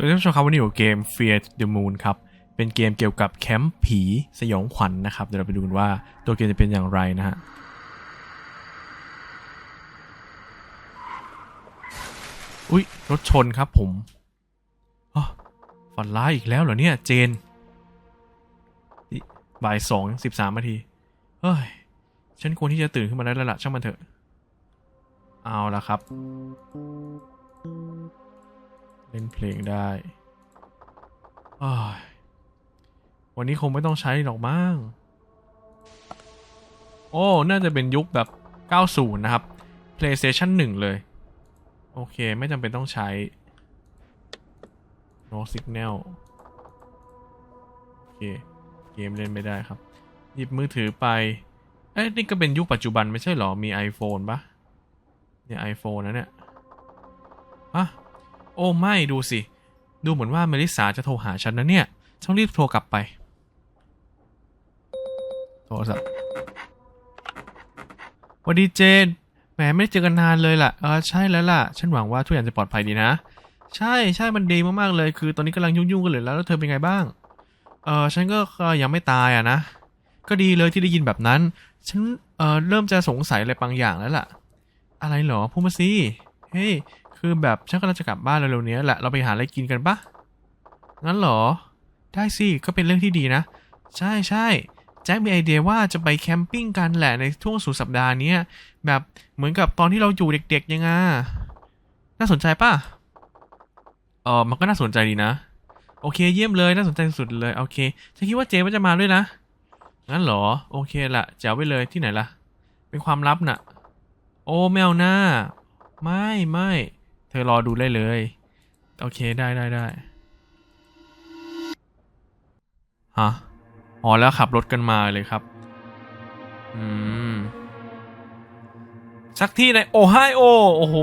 สวัสดีท่านผู้ชมครับวันนี้อยู่เกม Fear the Moon ครับ เป็นเกมเกี่ยวกับแคมป์ผีสยองขวัญนะครับ เดี๋ยวเราไปดูกันว่าตัวเกมจะเป็นอย่างไรนะฮะอุ๊ยรถชนครับผมอ๋อฝันร้ายอีกแล้วเหรอเนี่ย เจนบ่ายสองสิบสามนาทีเฮ้ย ฉันควรที่จะตื่นขึ้นมาได้แล้วล่ะช่างมันเถอะ เอาละครับ เล่นเพลงได้วันนี้คงไม่ต้องใช้หรอกมั้ง โอ้ น่าจะเป็นยุคแบบ 90 นะครับ PlayStation 1 เลย โอเค ไม่จำเป็นต้องใช้ no signal โอเค เกมเล่นไม่ได้ครับ หยิบมือถือไป เอ้ยนี่ก็เป็นยุคปัจจุบันไม่ใช่หรอ มี iPhone ปะเนี่ย iPhone นะเนี่ยอะ โอ้ไม่ดูสิ ดูเหมือนว่าเมลิสาจะโทรหาฉันนะเนี่ยต้องรีบโทรกลับไป โทรศัพท์สวัสดีเจนแหมไม่ได้เจอกันนานเลยล่ะเออใช่แล้วล่ะ ฉันหวังว่าทุกอย่างจะปลอดภัยดีนะ ใช่ใช่มันดีมากๆเลย คือตอนนี้กำลังยุ่งๆกันเลยแล้วแล้วเธอเป็นไงบ้างเออฉันก็ยังไม่ตายอะนะ ก็ดีเลยที่ได้ยินแบบนั้น ฉันเออเริ่มจะสงสัยอะไรบางอย่างแล้วล่ะ อะไรเหรอพูดมาสิเฮ้ย คือแบบฉันกำลังจะกลับบ้านเร็วๆนี้แหละ เราไปหาอะไรกินกันปะงั้นเหรอ ได้สิ ก็เป็นเรื่องที่ดีนะ ใช่ใช่แจ็คมีไอเดียว่าจะไปแคมปิ้งกันแหละในช่วงสุดสัปดาห์นี้แบบเหมือนกับตอนที่เราอยู่เด็กๆยังไงน่าสนใจปะเออมันก็น่าสนใจดีนะ โอเคเยี่ยมเลยน่าสนใจสุดเลยโอเคฉันคิดว่าเจมันจะมาด้วยนะงั้นเหรอ โอเคละแจ๋วไปเลยที่ไหนล่ะ เป็นความลับน่ะ โอ้แมวหน้า ไม่ไม่ เธอรอดูได้เลย โอเคได้ได้ได้ฮะอ๋อแล้วขับรถกันมาเลยครับ อืม สักที่ในโอไฮโอ โอ้โห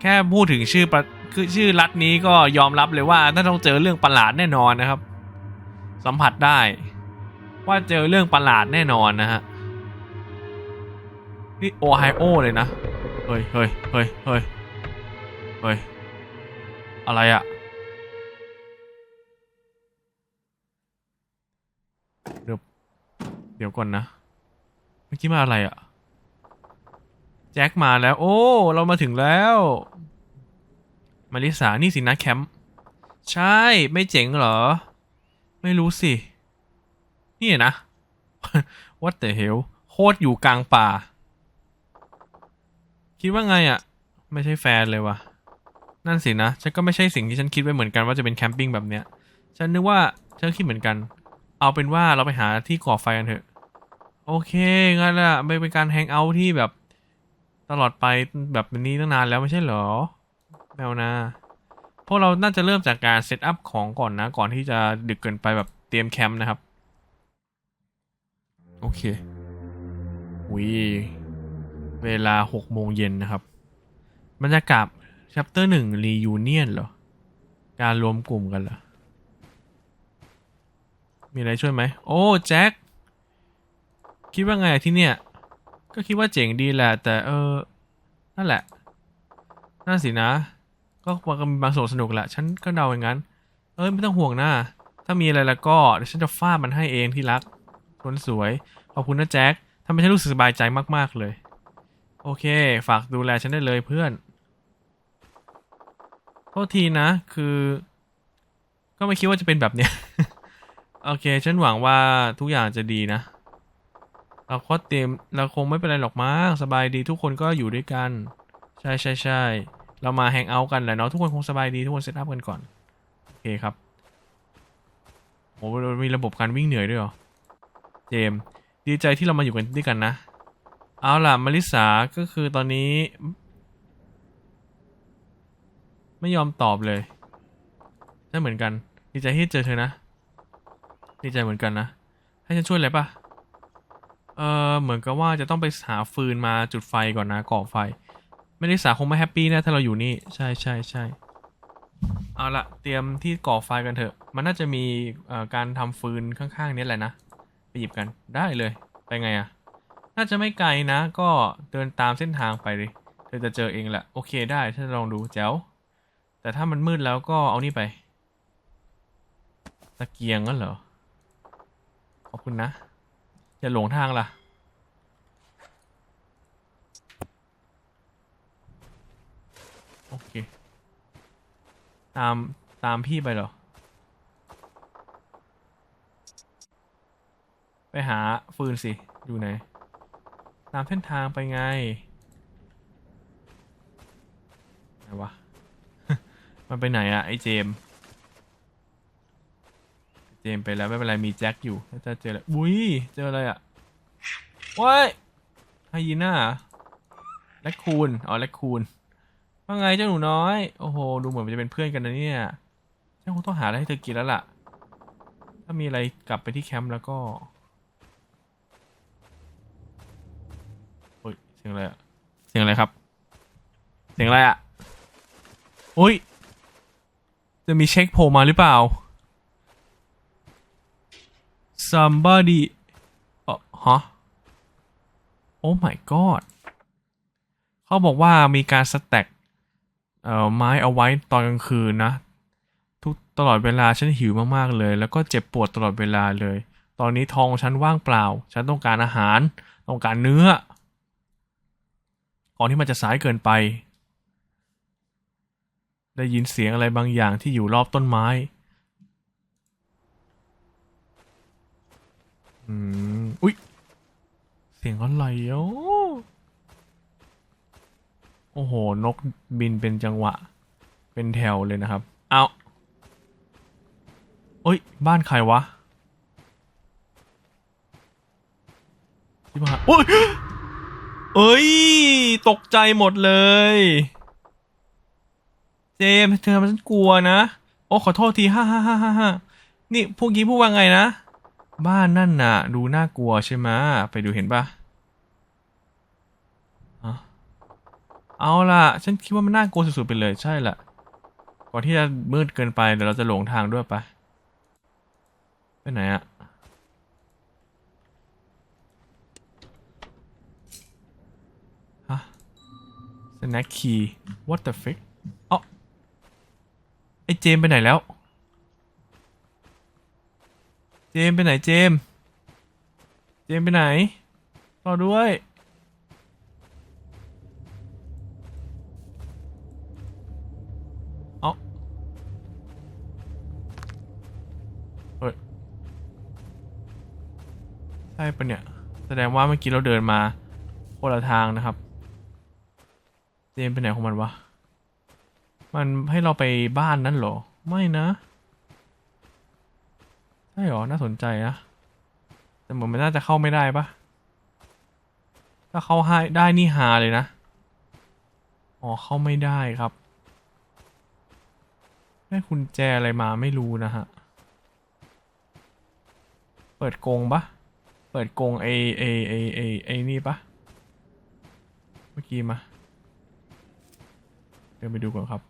แค่พูดถึงชื่อประคือชื่อรัฐนี้ก็ยอมรับเลยว่าน่าต้องเจอเรื่องประหลาดแน่นอนนะครับ สัมผัสได้ ว่าเจอเรื่องประหลาดแน่นอนนะฮะ นี่โอไฮโอเลยนะ เฮ้ยเฮ้ยเฮ้ยเฮ้ยเฮ้ยอะไรอะเดี๋ยวเดี๋ยวก่อนนะ เมื่อกี้มาอะไรอะแจ็คมาแล้ว โอ้ เรามาถึงแล้ว มาริสา นี่สินะแคมป์ใช่ ไม่เจ๋งเหรอ ไม่รู้สิ นี่นะ What the hell โคตรอยู่กลางป่า คิดว่าไงอะ่ะ ไม่ใช่แฟนเลยวะนั่นสินะ ฉันก็ไม่ใช่สิ่งที่ฉันคิดไว้เหมือนกันว่าจะเป็นแคมปิ้งแบบเนี้ย ฉันนึกว่าฉันคิดเหมือนกัน เอาเป็นว่าเราไปหาที่ก่อไฟกันเถอะ โอเคงั้นละไม่เป็นการแฮงเอาท์ที่แบบตลอดไปแบบนี้ตั้งนานแล้วไม่ใช่เหรอแมวนาพวกเราน่าจะเริ่มจากการเซตอัพของก่อนนะ ก่อนที่จะดึกเกินไปแบบเตรียมแคมป์นะครับ โอเควี เวลาหกโมงเย็นนะครับบรรยากาศ chapter หนึ่ง reunion เหรอ การรวมกลุ่มกันเหรอ มีอะไรช่วยไหม โอ้แจ็ค คิดว่าไงที่เนี่ย ก็คิดว่าเจ๋งดีแหละ แต่เออ นั่นแหละ นั่นสินะ ก็ว่ามีบางส่วนสนุกแหละ ฉันก็เดาอย่างนั้น เอ้ยไม่ต้องห่วงนะถ้ามีอะไรแล้วก็เดี๋ยวฉันจะฟาดมันให้เองที่รักคนสวย ขอบคุณนะแจ็คทำให้ฉันรู้สึกสบายใจมาก ๆ เลย โอเค ฝากดูแลฉันได้เลยเพื่อน โทษทีนะ คือ ก็ไม่คิดว่าจะเป็นแบบเนี้ย โอเค ฉันหวังว่าทุกอย่างจะดีนะ เราก็เตรียมเราคงไม่เป็นไรหรอกมั้งสบายดีทุกคนก็อยู่ด้วยกัน ใช่ใช่ใช่ เรามาแฮงเอาท์กันแหละเนาะ ทุกคนคงสบายดีทุกคนเซตอัพกันก่อน โอเคครับโอ้มีระบบการวิ่งเหนื่อยด้วยเหรอ เจม ดีใจที่เรามาอยู่กันด้วยกันนะ เอาล่ะมาริสาก็คือตอนนี้ ไม่ยอมตอบเลยใช่เหมือนกัน ดีใจที่เจอเธอนะดีใจเหมือนกันนะ ให้ฉันช่วยอะไรปะเออเหมือนกับว่าจะต้องไปหาฟืนมาจุดไฟก่อนนะก่อไฟมาริสาคงไม่แฮปปี้นะถ้าเราอยู่นี่ ใช่ใช่ใช่เอาละเตรียมที่ก่อไฟกันเถอะ มันน่าจะมีการทำฟืนข้างๆนี้แหละนะ ไปหยิบกันได้เลย ไปไงอะ่ะ น่าจะไม่ไกลนะ ก็เดินตามเส้นทางไปเลยเธอจะเจอเองแหละ โอเคได้ถ้าลองดูแจ๋วแต่ถ้ามันมืดแล้วก็เอานี่ไปตะเกียงงั้นเหรอ ขอบคุณนะ อย่าหลงทางล่ะ โอเค ตามตามพี่ไปเหรอ ไปหาฟืนสิ อยู่ไหน ตามเส้นทางไปไงไหนวะ มันไปไหนอะไอเจม เจมไปแล้วไม่เป็นไรมีแจ็คอยู่ถ้าจะเจออะไรอุ้ยเจออะไรอะว้ายไฮยีน่าแลคคูนอ๋อแลคคูนว่าไงเจ้าหนูน้อย โอ้โห ดูเหมือนจะเป็นเพื่อนกันนะเนี่ยฉันคงต้องหาอะไรให้เธอกินแล้วล่ะ ถ้ามีอะไรกลับไปที่แคมป์แล้วก็เฮ้ยเสียงอะไรอะเสียงอะไรครับ เสียงอะไรอะอุ้ย จะมีเช็คโผล่มาหรือเปล่า somebody เออฮะ โอ้ my god เขาบอกว่ามีการสแต็กเอ่อไม้เอาไว้ตอนกลางคืนนะ ทุกตลอดเวลาฉันหิวมากๆเลย แล้วก็เจ็บปวดตลอดเวลาเลย ตอนนี้ท้องฉันว่างเปล่า ฉันต้องการอาหาร ต้องการเนื้อ ก่อนที่มันจะสายเกินไป ได้ยินเสียงอะไรบางอย่างที่อยู่รอบต้นไม้ อืม อุ๊ย เสียงอะไรอะโอ้โห นกบินเป็นจังหวะ เป็นแถวเลยนะครับ เอาเอ้ย บ้านใครวะที่มาโอ้ย เอ้ย ตกใจหมดเลย เจมเธอทำฉันกลัวนะ โอ้ขอโทษทีฮ่าฮ่าฮ่าฮ่าฮ่านี่พวกกี้พูดว่าไงนะ บ้านนั่นน่ะ ดูน่ากลัวใช่ไหมไปดูเห็นปะอะเอาล่ะ ฉันคิดว่ามันน่ากลัวสุดๆไปเลยใช่ละก่อนที่จะมืดเกินไปเดี๋ยวเราจะหลงทางด้วยไปไปไหนอะ snack key what the fuck เอ้าไอเจมไปไหนแล้ว เจมไปไหนเจม เจมไปไหนรอด้วยเอาเฮ้ยใช่ปะเนี่ย แสดงว่าเมื่อกี้เราเดินมาคนละทางนะครับ เจมไปไหนของมันวะ มันให้เราไปบ้านนั้นเหรอ ไม่นะใช่หรอ น่าสนใจนะ แต่เหมือนมันน่าจะเข้าไม่ได้ปะถ้าเข้าให้ได้นี่ฮาเลยนะ อ๋อ เข้าไม่ได้ครับ ได้กุญแจอะไรมาไม่รู้นะฮะ เปิดกงปะเปิดกงไอไอไอไอไอนี่ปะเมื่อกี้มา เดินไปดูก่อนครับ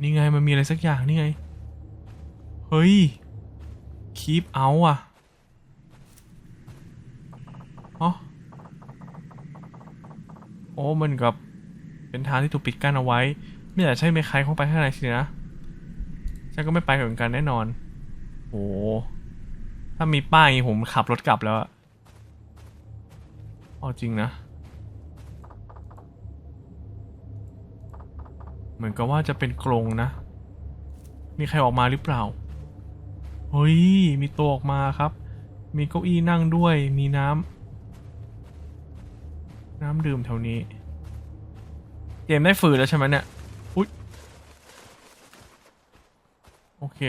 นี่ไงมันมีอะไรสักอย่างนี่ไง เฮ้ยคีปเอาอะอ๋อโอ้มันกับเป็นทางที่ถูกปิดกั้นเอาไว้ ไม่อยากใช่ไม่ใครเข้าไปข้างในสินะ ฉันก็ไม่ไปเหมือนกันแน่นอน โอ้ถ้ามีป้ายผมขับรถกลับแล้วอะเอาจริงนะ เหมือนกับว่าจะเป็นกรงนะ มีใครออกมาหรือเปล่า เฮ้ย มีตัวออกมาครับ มีเก้าอี้นั่งด้วย มีน้ำ น้ำดื่มแถวนี้ เกมได้ฝืนแล้วใช่ไหมเนี่ย อุ๊ย โอเค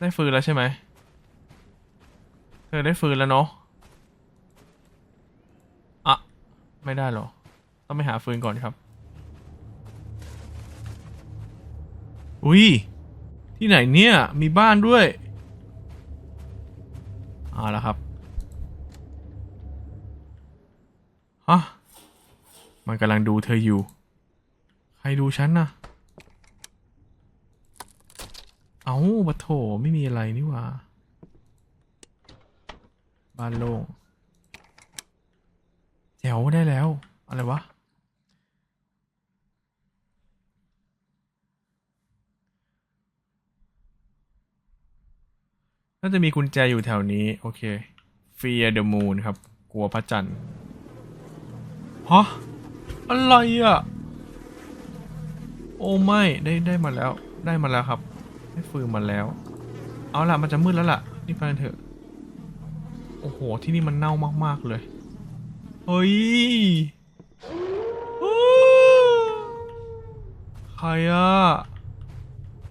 ได้ฟืนแล้วใช่ไหม เธอได้ฟืนแล้วเนาะอะไม่ได้หรอ ต้องไปหาฟืนก่อนครับ อุ้ยที่ไหนเนี่ย มีบ้านด้วยเอาละครับฮะมันกำลังดูเธออยู่ ใครดูฉันนะเอาบะโถไม่มีอะไรนี่ว่า บ้านโล่งแจ๋วได้แล้ว อะไรวะ น่าจะมีกุญแจอยู่แถวนี้ โอเค Fear the Moon ครับ กลัวพระจันทร์ฮะอะไรอะ โอ้ไม่ได้ได้มาแล้ว ได้มาแล้วครับ ได้ฟืนมาแล้ว เอาล่ะมันจะมืดแล้วล่ะนี่ไปกันเถอะ โอ้โห ที่นี่มันเน่ามากๆเลย เฮ้ยใครอะ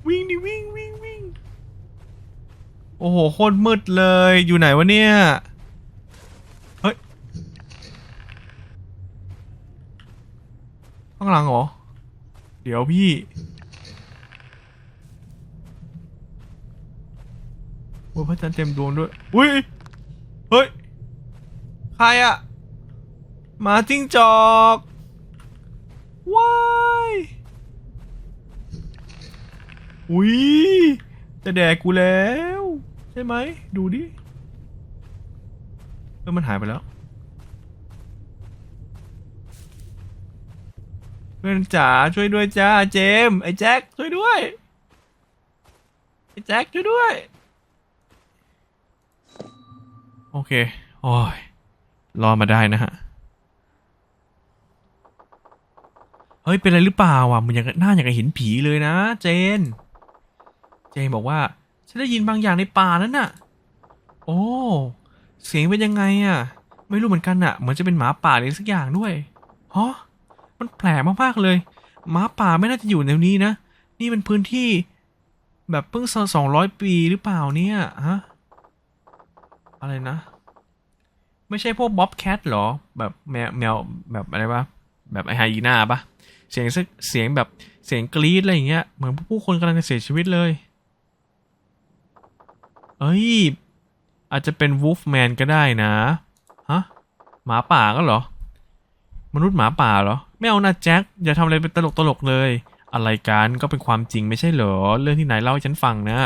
วิ่งดิวิ่งวิ่งวิ่ง โอ้โหโคตรมืดเลยอยู่ไหนวะเนี่ย เฮ้ย ข้างหลังเหรอ เดี๋ยวพี่ โอ้ยพระจันทร์เต็มดวงด้วย อุ้ย เฮ้ย ใครอะหมาจิ้งจอกว้ายอุ้ยจะแดกกูแล้ว ช่ไหม ดูดิเออมันหายไปแล้ว เพื่อนจ๋าช่วยด้วยจ้าเจมส์ไอ้แจ็คช่วยด้วย ไอ้แจ็คช่วยด้วย โอเค โอ้ย รอมาได้นะฮะ เฮ้ย เป็นอะไรหรือเปล่าอะมันอย่างหน้าอย่างกับเห็นผีเลยนะ เจน เจนบอกว่า ฉันได้ยินบางอย่างในป่านั้นน่ะ โอ้ เสียงเป็นยังไงอะ ไม่รู้เหมือนกันอะ เหมือนจะเป็นหมาป่าอะไรสักอย่างด้วยฮะมันแปลกมากๆเลย หมาป่าไม่น่าจะอยู่ในนี้นะ นี่เป็นพื้นที่ แบบเพิ่งสองร้อยปีหรือเปล่าเนี่ยฮะ อะไรนะ ไม่ใช่พวกบ๊อบแคทหรอ แบบแมวแมวแบบอะไรวะ แบบไอไฮยีน่าปะเสียงสักเสียงแบบเสียงกรี๊ดอะไรอย่างเงี้ย เหมือนผู้คนกำลังจะเสียชีวิตเลย เอ้ย อาจจะเป็นวูฟแมนก็ได้นะ ฮะ หมาป่าก็เหรอ มนุษย์หมาป่าเหรอ ไม่เอานะแจ็ค อย่าทำอะไรเป็นตลกตลกเลย อะไรกันก็เป็นความจริงไม่ใช่เหรอ เรื่องที่ไหนเล่าให้ฉันฟังนะ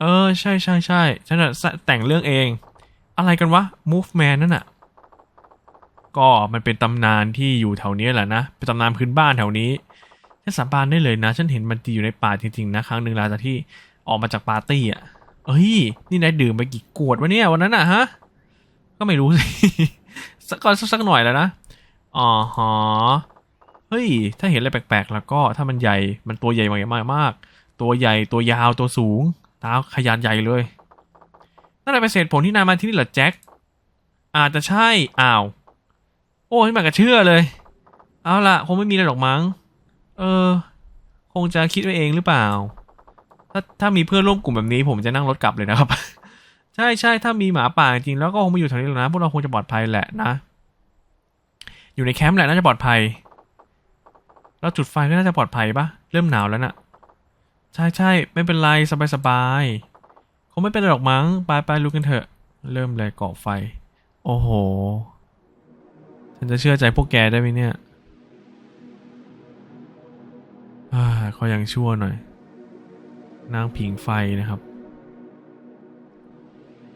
เออ ใช่ใช่ใช่ฉันแต่งเรื่องเอง อะไรกันวะ Movement นั่นน่ะก็มันเป็นตำนานที่อยู่แถวนี้แหละนะ เป็นตำนานพื้นบ้านแถวนี้ ฉันสาบานได้เลยนะ ฉันเห็นมันตีอยู่ในป่าจริงๆนะ ครั้งหนึ่งหลังจากที่ออกมาจากปาร์ตี้อะ เอ้ย นี่นายดื่มไปกี่ขวดวะเนี่ยวันนั้นอะฮะ ก็ไม่รู้สิสักก็สักหน่อยแล้วนะอ๋อฮะเฮ้ย ถ้าเห็นอะไรแปลกๆ แล้วก็ถ้ามันใหญ่ มันตัวใหญ่มากมากๆตัวใหญ่ตัวยาวตัวสูง ตาขยานใหญ่เลย นั่นแหละเป็นเศษผลที่นายมาที่นี่เหรอแจ็ค อาจจะใช่ อ้าว โอ้ยม่อยากจะเชื่อเลย เอาล่ะ คงไม่มีอะไรหรอกมั้ง เออ คงจะคิดไว้เองหรือเปล่า ถ้าถ้ามีเพื่อนร่วมกลุ่มแบบนี้ ผมจะนั่งรถกลับเลยนะครับ ใช่ใช่ถ้ามีหมาป่าจริงแล้วก็คงไม่อยู่แถวนี้หรอกนะพวกเราคงจะปลอดภัยแหละนะ อยู่ในแคมป์แหละน่าจะปลอดภัย แล้วจุดไฟก็น่าจะปลอดภัยปะเริ่มหนาวแล้วน่ะใช่ใช่ไม่เป็นไรสบายสบายคงไม่เป็นไรหรอกมั้งไปไปลุกกันเถอะ เริ่มเลยก่อไฟ โอ้โห ฉันจะเชื่อใจพวกแกได้ไหมเนี่ยอ่าขอยังชั่วหน่อย นางผิงไฟนะครับ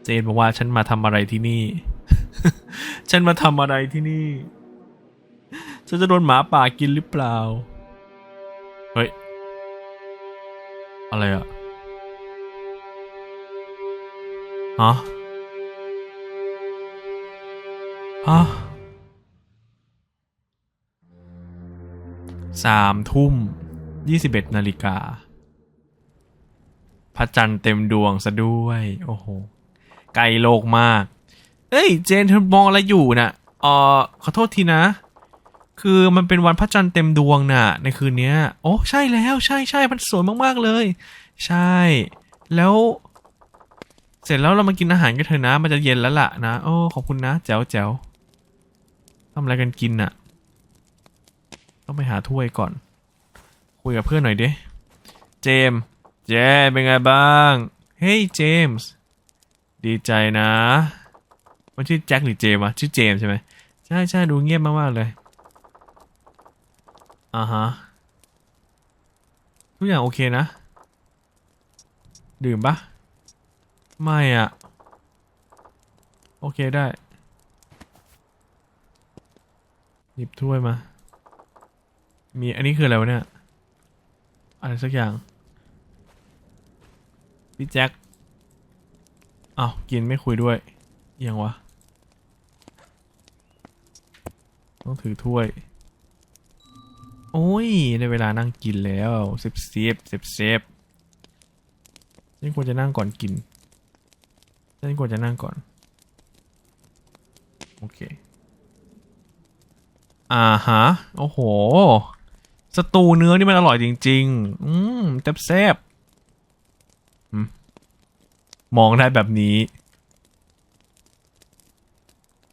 เจนบอกว่าฉันมาทำอะไรที่นี่ ฉันมาทำอะไรที่นี่ ฉันจะโดนหมาป่ากินหรือเปล่า เฮ้ย อะไรอะฮะฮะสามทุ่มยี่สิบเอ็ดนาฬิกา ระจันทร์เต็มดวงซะด้วย โอ้โห ไกลโลกมาก เอ้ย เจนเธอมองอะไรอยู่น่ะเออขอโทษทีนะ คือมันเป็นวันพระจันทร์เต็มดวงน่ะ ในคืนนี้โอ้ใช่แล้วใช่ใช่มันสวยมากๆเลย ใช่ แล้ว เสร็จแล้วเรามากินอาหารกันเถอะนะ มันจะเย็นแล้วล่ะนะโอ้ขอบคุณนะแจ๋วแจ๋วทำอะไรกันกินน่ะ ต้องไปหาถ้วยก่อน คุยกับเพื่อนหน่อยดิ เจมส์ เจเป็นไงบ้าง เฮ้ยเจมส์ ดีใจนะ มันชื่อแจ็คหรือเจมส์วะชื่อเจมส์ใช่ไหมใช่ใช่ดูเงียบมากๆเลยอ่าฮะ ทุกอย่างโอเคนะ ดื่มปะไม่อะโอเคได้ หยิบถ้วยมา มีอันนี้คืออะไรวะเนี่ย อะไรสักอย่าง พี่แจ็คอ้าวกินไม่คุยด้วยยังวะ ต้องถือถ้วย โอ้ย ได้เวลานั่งกินแล้วเซฟเซฟเซฟเซฟนี่ควรจะนั่งก่อนกินนี่ควรจะนั่งก่อน โอเค อ่าฮะ โอ้โห สตูเนื้อนี่มันอร่อยจริง ๆ อืมแซ่บแซบอื มองได้แบบนี้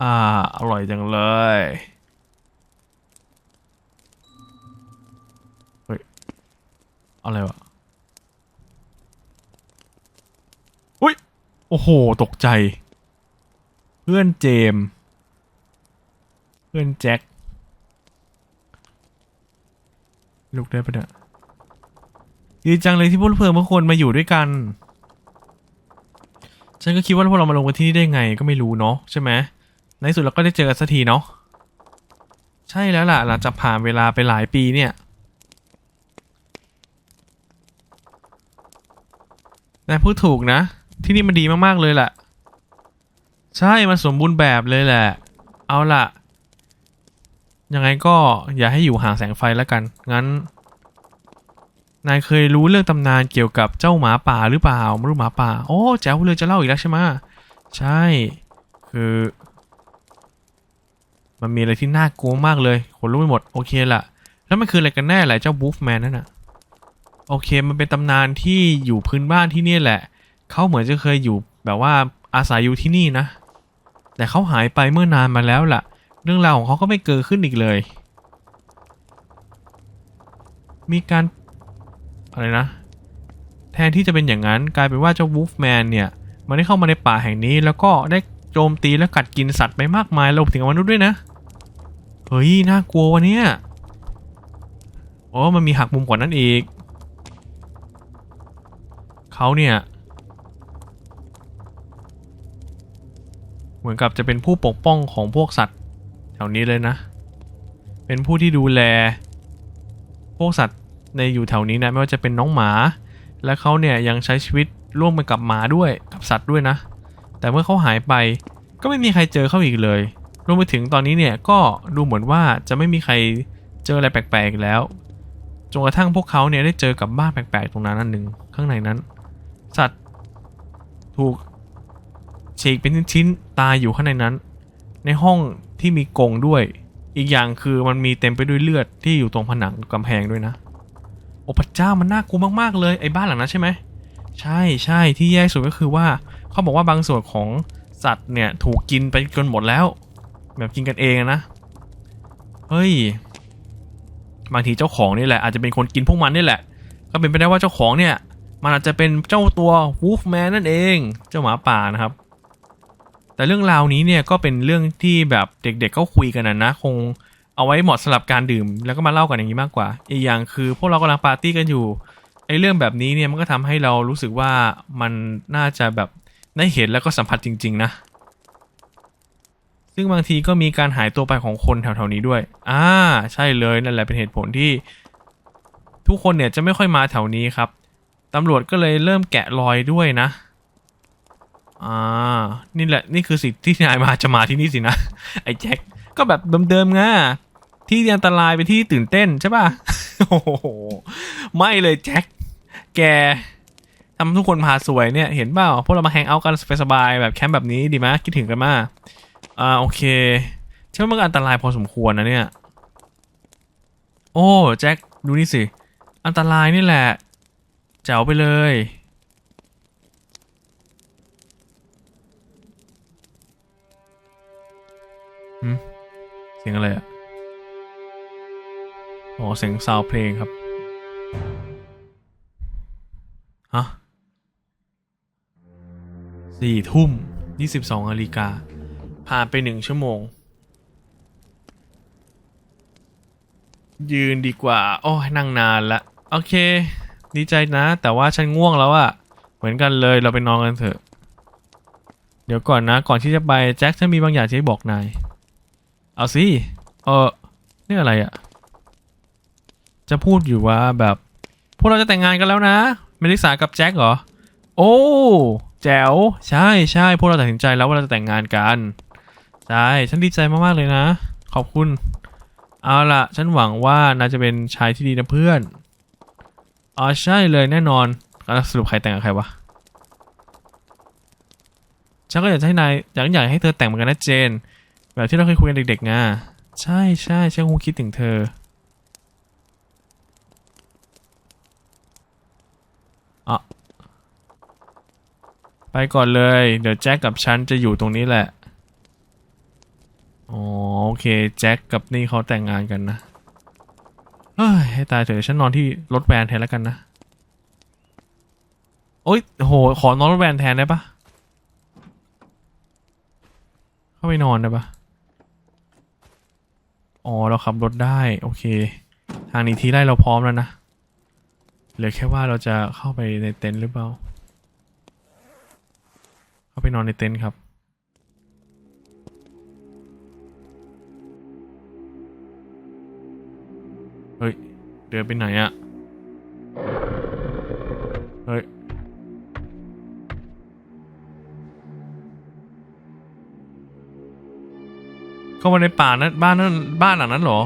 อ่า อร่อยจังเลย เฮ้ย อะไรวะ อุ้ย โอ้โห ตกใจ เพื่อนเจม เพื่อนแจ็คลุกได้ปะเนี่ย ดีจังเลยที่พวกเพื่อนบางคนมาอยู่ด้วยกัน ฉันก็คิดว่าพวกเรามาลงกันที่นี่ได้ไงก็ไม่รู้เนาะใช่ไหมในสุดเราก็ได้เจอกันสักทีเนาะใช่แล้วล่ะหลังจากผ่านเวลาไปหลายปีเนี่ยนายพูดถูกนะ ที่นี่มันดีมากๆเลยแหละ ใช่มันสมบูรณ์แบบเลยแหละ เอาล่ะ ยังไงก็อย่าให้อยู่ห่างแสงไฟแล้วกัน งั้น นายเคยรู้เรื่องตำนานเกี่ยวกับเจ้าหมาป่าหรือเปล่าไม่รู้หมาป่า โอ้แจ๋วเลยจะเล่าอีกแล้วใช่ไหมใช่ คือ มันมีอะไรที่น่ากลัวมากเลยขนลุกไปหมดโอเคละแล้วมันคืออะไรกันแน่แหละเจ้าบูฟแมนนั่นน่ะ โอเคมันเป็นตำนานที่อยู่พื้นบ้านที่นี่แหละ เขาเหมือนจะเคยอยู่แบบว่าอาศัยอยู่ที่นี่นะ แต่เขาหายไปเมื่อนานมาแล้วล่ะ เรื่องราวของเขาก็ไม่เกิดขึ้นอีกเลย มีการ อะไรนะ แทนที่จะเป็นอย่างนั้นกลายเป็นว่าเจ้าวูฟแมนเนี่ยมันได้เข้ามาในป่าแห่งนี้ แล้วก็ได้โจมตีและกัดกินสัตว์ไปมากมายรวมถึงมนุษย์ด้วยนะ เฮ้ย น่ากลัววะเนี่ยโอ้มันมีหักมุมกว่านั้นอีก เขาเนี่ย เหมือนกับจะเป็นผู้ปกป้องของพวกสัตว์แถวนี้เลยนะ เป็นผู้ที่ดูแล พวกสัตว์ ในอยู่แถวนี้นะไม่ว่าจะเป็นน้องหมา และเขาเนี่ยยังใช้ชีวิตร่วมไปกับหมาด้วยกับสัตว์ด้วยนะ แต่เมื่อเขาหายไปก็ไม่มีใครเจอเขาอีกเลยรวมไปถึงตอนนี้เนี่ยก็ดูเหมือนว่าจะไม่มีใครเจออะไรแปลกๆอีกแล้วจนกระทั่งพวกเขาเนี่ยได้เจอกับบ้านแปลกๆตรงนั้นนั่นหนึ่งข้างในนั้น สัตว์ถูกฉีกเป็นชิ้นๆตายอยู่ข้างในนั้น ในห้องที่มีกรงด้วย อีกอย่างคือมันมีเต็มไปด้วยเลือดที่อยู่ตรงผนังกำแพงด้วยนะ โอ้พระเจ้ามันน่ากลัวมากๆเลยไอ้บ้านหลังนั้นใช่ไหมใช่ใช่ที่แย่สุดก็คือว่าเขาบอกว่าบางส่วนของสัตว์เนี่ยถูกกินไปจนหมดแล้ว แบบกินกันเองนะเฮ้ยบางทีเจ้าของนี่แหละอาจจะเป็นคนกินพวกมันนี่แหละ ก็เป็นไปได้ว่าเจ้าของเนี่ย มันอาจจะเป็นเจ้าตัววูฟแมนนั่นเองเจ้าหมาป่านะครับ แต่เรื่องราวนี้เนี่ยก็เป็นเรื่องที่แบบเด็กๆก็คุยกันนะนะคง เอาไว้เหมาะสำหรับการดื่ม แล้วก็มาเล่ากันอย่างนี้มากกว่า อีกอย่างคือพวกเรากำลังปาร์ตี้กันอยู่ไอ้เรื่องแบบนี้เนี่ยมันก็ทำให้เรารู้สึกว่ามันน่าจะแบบได้เห็นแล้วก็สัมผัสจริง ๆ นะ ซึ่งบางทีก็มีการหายตัวไปของคนแถวๆนี้ด้วย อ่า ใช่เลยนั่นแหละเป็นเหตุผลที่ ทุกคนเนี่ยจะไม่ค่อยมาแถวนี้ครับตำรวจก็เลยเริ่มแกะรอยด้วยนะ อ่า นี่แหละนี่คือสิ่งที่นายมาจะมาที่นี่สินะ ไอ้แจ็คก็แบบเดิมๆไง ที่อันตรายไปนที่ตื่นเต้นใช่ป่ะโอ้โหไม่เลยแจ็คแกทำทุกคนพาสวยเนี่ยเห็นเปล่าพวกเรามาแฮงเอาท์กันสบายๆแบบแคมป์แบบนี้ดีไหมคิดถึงกันมากอ่าโอเคเชื่อว่ามันก็อันตรายพอสมควรนะเนี่ย โอ้แจ็คดูนี่สิ อันตรายนี่แหละแจ๋วไปเลยหืมเสียงอะไรอะ อ๋อเสียงซาวเพลงครับฮะสี่ทุ่มยี่สิบสองนาฬิกาผ่านไปหนึ่งชั่วโมง ยืนดีกว่า โอ้ยนั่งนานละ โอเค ดีใจนะ แต่ว่าฉันง่วงแล้วอะเหมือนกันเลยเราไปนอนกันเถอะ เดี๋ยวก่อนนะ ก่อนที่จะไปแจ็คฉันมีบางอย่างที่จะบอกนาย เอาสิ เออนี่อะไรอะ จะพูดอยู่ว่าแบบพวกเราจะแต่งงานกันแล้วนะเมลิสากับแจ็คเหรอ โอ้แจ๋วใช่ใช่พวกเราตัดสินใจแล้วว่าเราจะแต่งงานกันใช่ฉันดีใจมากๆเลยนะ ขอบคุณ เอาล่ะ ฉันหวังว่านายจะเป็นชายที่ดีนะเพื่อนอ๋อใช่เลยแน่นอนแล้วสรุปใครแต่งกับใครวะฉันก็อยากให้นายอยากอยากให้เธอแต่งเหมือนกันนะเจน แบบที่เราเคยคุยกันเด็กๆไงใช่ใช่ฉันคงคิดถึงเธอ ไปก่อนเลย เดี๋ยวแจ็คกับฉันจะอยู่ตรงนี้แหละ อ๋อโอเคแจ็คกับนี่เขาแต่งงานกันนะ เฮ้ยให้ตายเถอะฉันนอนที่รถแวนแทนแล้วกันนะ โอ๊ยโหขอนอนรถแวนแทนได้ปะเข้าไปนอนได้ปะอ๋อเราขับรถได้โอเค ทางนี้ทีไล่เราพร้อมแล้วนะ เหลือแค่ว่าเราจะเข้าไปในเต็นท์หรือเปล่า เข้าไปนอนในเต็นท์ครับเฮ้ย เดินไปไหนอะเฮ้ย เข้ามาในป่านั้นบ้านนั้นบ้านหลังนั้นเหรอ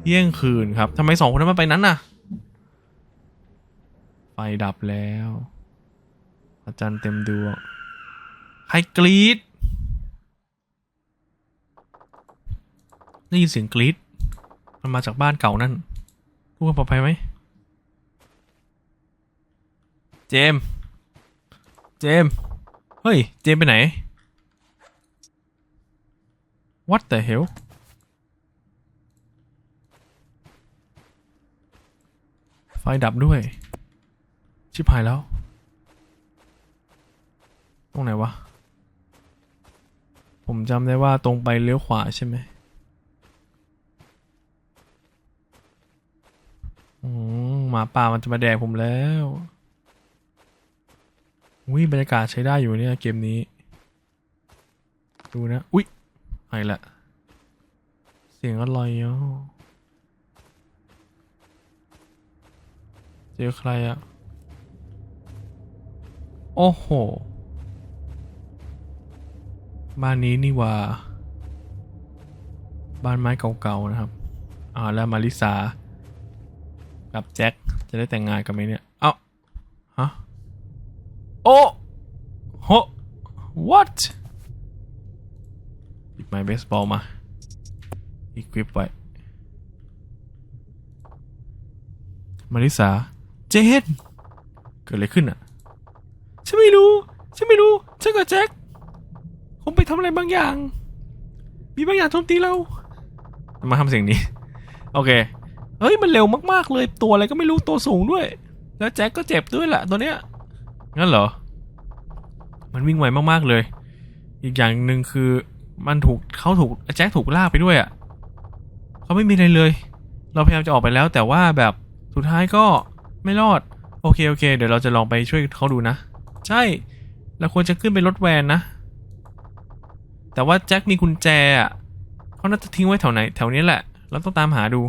เที่ยงคืนครับทำไมสองคนนั้นมาไปนั้นน่ะ ดับแล้วอาจารย์เต็มดวงใครกรีดได้ยินเสียงกรีดมันมาจากบ้านเก่านั่นทุกคนปลอดภัยไหม เจมส์เจมส์เฮ้ย เจมส์ไปไหน What the hell ไฟดับด้วย ชิบหายแล้ว ตรงไหนวะ ผมจำได้ว่าตรงไปเลี้ยวขวาใช่ไหมอืมหมาป่ามันจะมาแดกผมแล้วอุ้ยบรรยากาศใช้ได้อยู่เนี่ยเกมนี้ ดูนะ อุ้ยไอ้ละ เสียงอะไรอะเจอใครอะ โอ้โห บ้านนี้นี่ว่า บ้านไม้เก่าๆนะครับ อ่าแล้วมาริสา กับแจ็คจะได้แต่งงานกันไหมเนี่ย เอ้า ฮะ โอ้โห what หยิบไม้เบสบอลมา อีกวิปไว้มาริสา เจน เกิดอะไรขึ้นอะ ฉันไม่รู้ ฉันไม่รู้ ฉันกับแจ็คคงไปทำอะไรบางอย่าง มีบางอย่างโจมตีเรา มาทำเสียงนี้ โอเค เฮ้ย มันเร็วมากๆเลย ตัวอะไรก็ไม่รู้ ตัวสูงด้วย แล้วแจ็คก็เจ็บด้วยแหละตัวเนี้ย งั้นเหรอ มันวิ่งไวมากๆเลย อีกอย่างหนึ่งคือ มันถูกเขาถูกแจ็คถูกลากไปด้วยอะ่ะเขาไม่มีอะไรเลย เราพยายามจะออกไปแล้ว แต่ว่าแบบสุดท้ายก็ไม่รอด โอเค โอเค เดี๋ยวเราจะลองไปช่วยเขาดูนะ ใช่เราควรจะขึ้นไปรถแวนนะ แต่ว่าแจ็คมีกุญแจอะเขาน่าจะทิ้งไว้แถวไหน แถวนี้แหละ เราต้องตามหาดู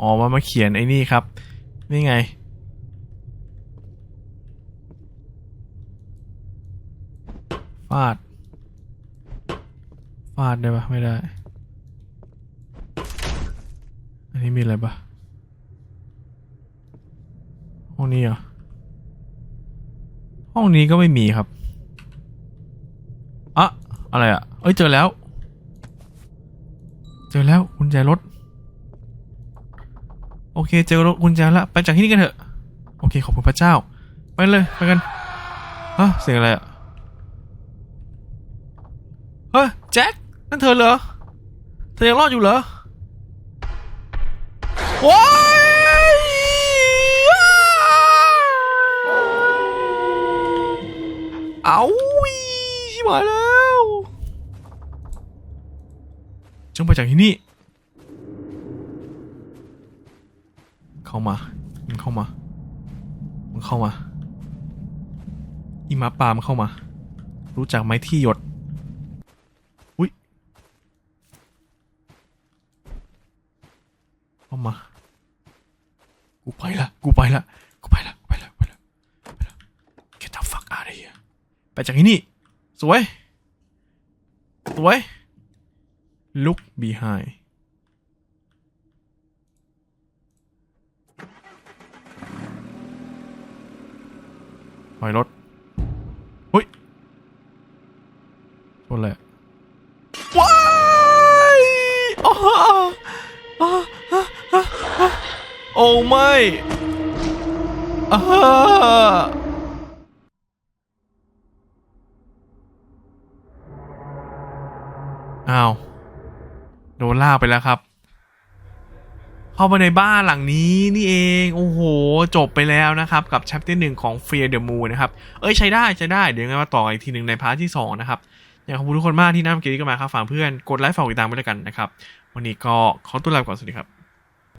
อ๋อมามาเขียนไอ้นี่ครับ นี่ไง ฟาด ฟาดได้ปะไม่ได้ อันนี้มีอะไรปะห้องนี้เหรอ ห้องนี้ก็ไม่มีครับอะอะไรอะเอ้ยเจอแล้ว เจอแล้วกุญแจรถ โอเคเจอรถกุญแจแล้วไปจากที่นี่กันเถอะ โอเคขอบคุณพระเจ้า ไปเลยไปกันฮะเสียงอะไรอะเฮ้ยแจ็คนั่นเธอเหรอ เธอยังรอดอยู่เหรอว้าย เอาวิชิบหายแล้วจงไปจากที่นี่ เข้ามามึงเข้ามามึงเข้ามา อีมาปามนเข้ามา รู้จักไหมที่หยดอุ้ยเข้ามา กูไปละ กูไปละ กูไปละ กูไปละ กูไปละ ไปละ Get the fuck out of here ไปจากที่นี่ สวย สวย look behind ถอยรถเฮ้ยชนเละว้ายอ้าวอ้าวอ้โอ้ไม่อ้า อ้าว โดนลากไปแล้วครับ เข้ามาในบ้านหลังนี้นี่เอง โอ้โห จบไปแล้วนะครับ กับแชปเตอร์หนึ่งของ Fear the Moon นะครับ เอ้ยใช้ได้ใช้ได้ เดี๋ยวงั้นมาต่ออีกทีหนึ่งในพาร์ทที่ 2 นะครับ อยากขอบคุณทุกคนมากที่นั่งเกมนี้กันมาครับ ฝากเพื่อนกดไลค์ฝากติดตามไว้ด้วยกันนะครับ วันนี้ก็ขอตัวลาไปก่อนสวัสดีครับ